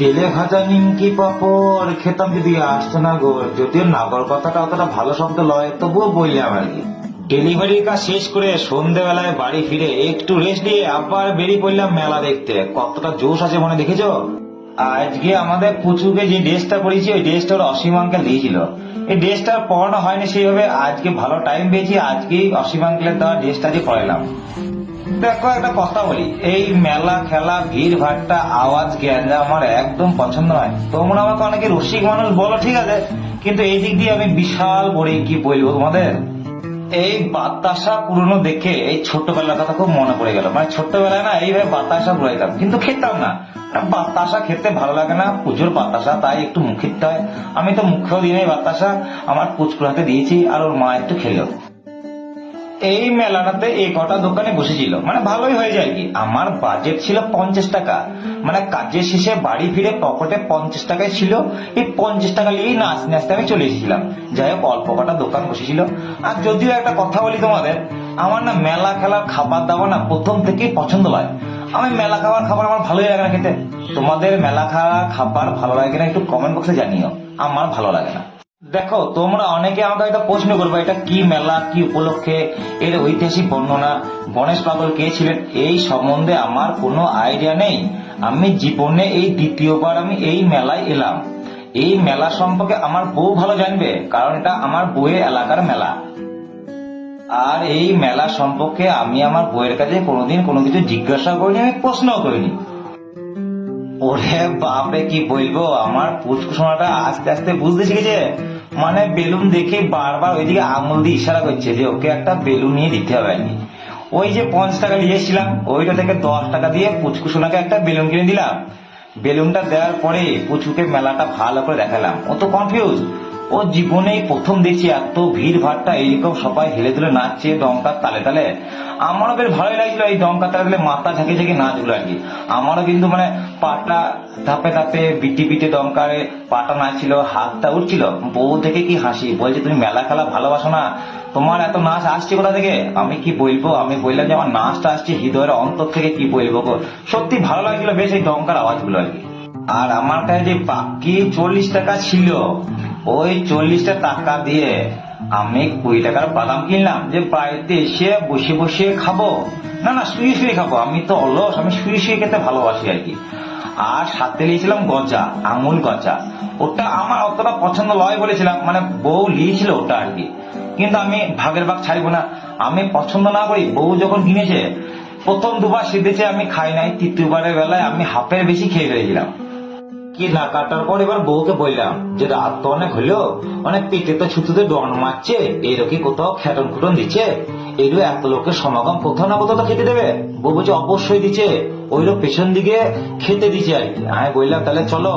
তেলে ভাজা নিমকি পাপড় খেতাম যদি আসতো না গো, যদিও নাগর কথাটা অতটা ভালো শব্দ লয়, তবুও বললাম আর কি। ডেলিভারির কাজ শেষ করে সন্ধেবেলায় বাড়ি ফিরে একটু রেস্ট দিয়ে আবার বেরিয়ে পড়লাম মেলা দেখতে। কতটা জোশ আছে মনে দেখেছ? আজকে আমাদের পুচুকে যে ড্রেসটা পরেছি, ওই ড্রেসটা ওর অসীম আঙ্কেল দিয়েছিল। এই ড্রেসটা পড়ানো হয়নি সেইভাবে আজকে ভালো টাইম পেয়েছি, আজকেই অসীম আঙ্কেলের দেওয়া ড্রেসটা দিয়ে পরাইলাম। দেখো একটা কথা বলি, এই মেলা খেলা ভিড় ভাট্টা আওয়াজ, গ্যাঞ্জা আমার একদম পছন্দ নয়। তোমরা আমাকে অনেকে রসিক মানুষ বলো, ঠিক আছে? কিন্তু এই দিক দিয়ে আমি বিশাল বড় কি বলব তোমাদের? এই বাতাসা পুরনো দেখে এই ছোট্টবেলার কথা খুব মনে পড়ে গেল। মানে ছোট্টবেলায় না এইভাবে বাতাসা ঘুরাইতাম, কিন্তু খেতাম না। বাতাসা খেতে ভালো লাগে না পুজোর বাতাসা, তাই একটু মুখে দিতে হয় আমি তো মুখেও দিই বাতাসা, আমার পুচকুর হাতে দিয়েছি, আর ওর মা একটু খেলো। এই মেলাটাতে এই কটা দোকানে বসেছিল। মানে ভালোই হয়ে যায় কি। আমার বাজেট ছিল পঞ্চাশ টাকা। মানে কাজের শেষে বাড়ি ফিরে পকেটে পঞ্চাশ টাকায় ছিল। এই পঞ্চাশ টাকা নিয়েই আসতে আসতে আমি চলে এসেছিলাম। যাই হোক, অল্প কটা দোকান বসেছিল। আর যদিও একটা কথা বলি তোমাদের, আমার না মেলা খেলার খাবার দাবার না প্রথম থেকেই পছন্দ হয়। আমি মেলা খাবার খাবার আমার ভালোই লাগে না খেতে। তোমাদের মেলা খাওয়া খাবার ভালো লাগে না একটু কমেন্ট বক্সে জানিও। আমার ভালো লাগে না। দেখো, তোমরা অনেকে আমাকে হয়তো প্রশ্ন করবে, এটা কি মেলা, কি উপলক্ষে? এর ঐতিহাসিক বর্ণনা। গণেশ পাগল কে ছিলেন? এই সম্বন্ধে আমার কোনো আইডিয়া নেই। আমি জীবনে এই দ্বিতীয়বার আমি এই মেলায় এলাম। এই মেলা সম্পর্কে আমার বউ ভালো জানবে, কারণ এটা আমার বউয়ের এলাকার মেলা। আর এই মেলা সম্পর্কে আমি আমার বউয়ের কাছে কোনোদিন কোনো কিছু জিজ্ঞাসা করিনি, আমি প্রশ্নও করিনি। ওরে বাপরে, কি বলব? আমার পুচকুসোনাটা আস্তে আস্তে বুঝতে শিখেছে। মানে বেলুন দেখে বারবার ওইদিকে আঙুল দিয়ে ইশারা করছে যে ওকে একটা বেলুন নিয়ে দিতে হবে ওই যে পঞ্চাশ টাকা নিয়েছিলাম ওইটা থেকে দশ টাকা দিয়ে পুচকু সোনাকে একটা বেলুন কিনে দিলাম। বেলুনটা দেওয়ার পরে পুচকুকে মেলাটা ভালো করে দেখালাম। ও তো কনফিউজ ও জীবনে প্রথম দেখছি এত ভিড় ভাট্টা এইরকম সবাই হেলে দুলে নাচছে দমকার তালে তালে। আমারও বেশ ভালোই লাগছিল এই দমকার তালে তালে মাথা ঝাঁকে ঝাঁকে নাচগুলো আর কি। আমারও কিন্তু মানে পাটা ধাপে ধাপে বিটি বিটে ডঙ্কারে পাটা নাচছিল, হাতটা উঠছিল। বউ থেকে কি হাসি, বলছে, তুমি মেলা খেলা ভালোবাসো না। তোমার এত নাচ আসছে কোথা থেকে? আমি কি বলব? আমি বললাম যে আমার নাচটা আসছে হৃদয়ের অন্তর থেকে, কি বলব গো? সত্যি ভালো লাগছিল বেশ এই দমকার আওয়াজগুলো আর কি। আর আমার কাছে যে বাকি চল্লিশ টাকা ছিল ওই চল্লিশটা টাকা দিয়ে আমি কুড়ি টাকার বাদাম কিনলাম, যে বাড়িতে এসে বসে বসে খাব। না না, শুয়ে শুয়ে খাব। আমি তো অলস, আমি শুয়ে শুয়ে খেতে ভালোবাসি আর কি। আর সাথে নিয়েছিলাম গজা আঙুল গজা। ওটা আমার অতটা পছন্দ লয় বলেছিলাম মানে বউ নিয়েছিল ওটা আর কি। কিন্তু আমি ভাগের ভাগ ছাড়বো না। আমি পছন্দ না করি, বউ যখন কিনেছে, প্রথম দুবার সিদ্ধেছে, আমি খাই নাই, তৃতীয়বারের বেলায় আমি হাফের বেশি খেয়ে ফেলেছিলাম। কি না কাটার পর এবার বউকে বললাম যে রাত তো অনেক হলো অনেক পেটে তো ছুতুতে ডন মারছে, এরও কি কোথাও খ্যাটন খুটন দিচ্ছে? এরও এত লোকের সমাগম কোথাও না কোথাও খেতে দেবে। বউ বলছে, অবশ্যই দিচ্ছে, ওইরও পেছন দিকে খেতে দিচ্ছে আর কি। আমি বললাম, তাহলে চলো।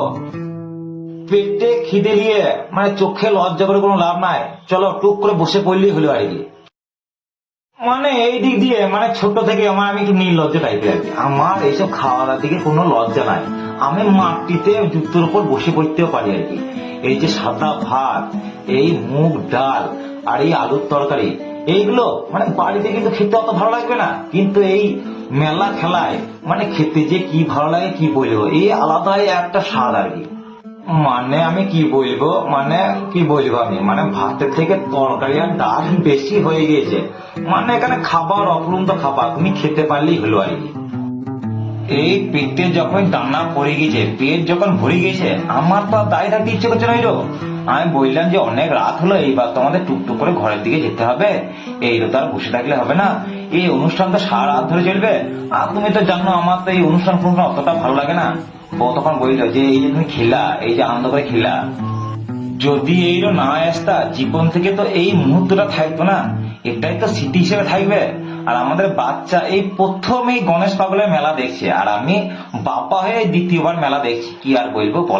পেটে খিদে নিয়ে মানে চোখে লজ্জা করে কোনো লাভ নাই। চলো টুক করে বসে পড়লেই হলো আর কি। মানে এই দিক দিয়ে মানে ছোট থেকে আমার আমি একটু নির্লজ্জ টাইপের আর কি। আমার এইসব খাওয়া খাওয়ার দিকে কোনো লজ্জা নাই। আমি মাটিতে জুতোর উপর বসে পড়তেও পারি আর কি। এই যে সাদা ভাত, এই মুগ ডাল আর এই আলুর তরকারি, এইগুলো মানে বাড়িতে কিন্তু খেতে অত ভালো লাগবে না। কিন্তু এই মেলা খেলায় মানে খেতে যে কি ভালো লাগে কি বলব? এই আলাদাই একটা স্বাদ আর কি। মানে আমি কি বলব? মানে কি বলব আমি? মানে ভাতের থেকে তরকারি আর ডাল বেশি হয়ে গিয়েছে। মানে এখানে খাবার অপরন্ত খাবার, তুমি খেতে পারলেই হলো আর কি। এই পেটে যখন দানা পড়ে গেছে, পেট যখন ভরে গেছে, আমার তো আর দাঁড়িয়ে থাকতে ইচ্ছে করছে না আমি বললাম যে অনেক রাত হলো, এইবার তো আমাদের টুকটুক করে ঘরের দিকে যেতে হবে। এই তো আর বসে থাকলে হবে না। এই অনুষ্ঠান তো সারা রাত ধরে চলবে। আর তুমি তো জানো, আমার তো এই অনুষ্ঠান ফনুষ্ঠান অতটা ভালো লাগে না। বউ তখন বলল যে, এই যে তুমি খেলা, এই যে আনন্দ করে খেলা। যদি এইরো না আসতা, জীবন থেকে তো এই মুহূর্তটা থাকতো না। এটাই তো স্মৃতি হিসেবে থাকবে। আর আমাদের বাচ্চা এই প্রথম এই গণেশ পাগলের মেলা দেখছে। আর আমি বাপা হয়ে দ্বিতীয়বার মেলা দেখছি। কি আর বলব বলা